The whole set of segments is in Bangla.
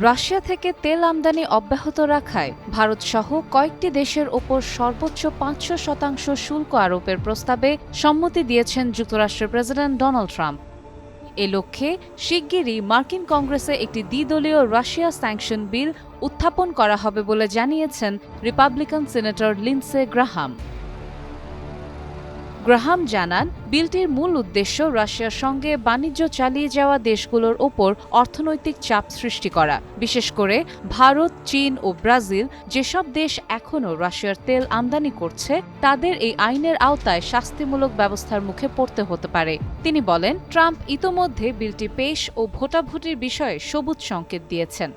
রাশিয়া থেকে তেল আমদানি অব্যাহত রাখায় ভারতসহ কয়েকটি দেশের ওপর সর্বোচ্চ পাঁচশো শতাংশ শুল্ক আরোপের প্রস্তাবে সম্মতি দিয়েছেন যুক্তরাষ্ট্রের প্রেসিডেন্ট ডোনাল্ড ট্রাম্প। এ লক্ষ্যে শিগগিরই মার্কিন কংগ্রেসে একটি দ্বিদলীয় রাশিয়া স্যাংশন বিল উত্থাপন করা হবে বলে জানিয়েছেন Republican senator Lindsey Graham. Graham জানান, বিলটির মূল উদ্দেশ্য রাশিয়ার সঙ্গে বাণিজ্য চালিয়ে যাওয়া দেশগুলোর ওপর অর্থনৈতিক চাপ সৃষ্টি করা। বিশেষ করে ভারত, চীন ও ব্রাজিল যেসব দেশ এখনও রাশিয়ার তেল আমদানি করছে, তাদের এই আইনের আওতায় শাস্তিমূলক ব্যবস্থার মুখে পড়তে হতে পারে। তিনি বলেন, ট্রাম্প ইতোমধ্যে বিলটি পেশ ও ভোটাভুটির বিষয়ে সবুজ সংকেত দিয়েছেন।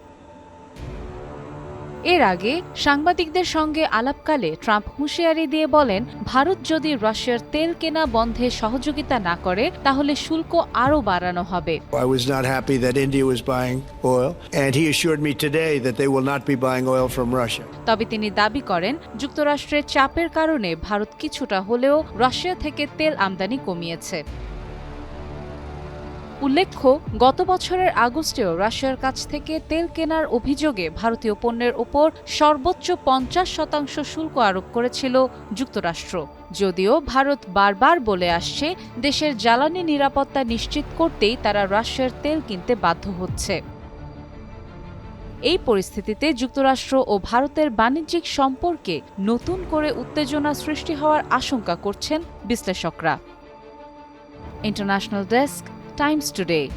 এর আগে সাংবাদিকদের সঙ্গে আলাপকালে ট্রাম্প হুঁশিয়ারি দিয়ে বলেন ভারত যদি রাশিয়ার তেল কেনা বন্ধে সহযোগিতা না করে তাহলে শুল্ক আরও বাড়ানো হবে I was not happy that India was buying oil, and he assured me today that they will not be buying oil from Russia. তবে তিনি দাবি করেন যুক্তরাষ্ট্রের চাপের কারণে ভারত কিছুটা হলেও রাশিয়া থেকে তেল আমদানি কমিয়েছে উল্লেখ্য, গত বছরের আগস্টেও রাশিয়ার কাছ থেকে তেল কেনার অভিযোগে ভারতীয় পণ্যের ওপর সর্বোচ্চ পঞ্চাশ শতাংশ শুল্ক আরোপ করেছিল যুক্তরাষ্ট্র। যদিও ভারত বারবার বলে আসছে, দেশের জ্বালানি নিরাপত্তা নিশ্চিত করতেই তারা রাশিয়ার তেল কিনতে বাধ্য হচ্ছে। এই পরিস্থিতিতে যুক্তরাষ্ট্র ও ভারতের বাণিজ্যিক সম্পর্কে নতুন করে উত্তেজনা সৃষ্টি হওয়ার আশঙ্কা করছেন বিশ্লেষকরা। International desk Times today.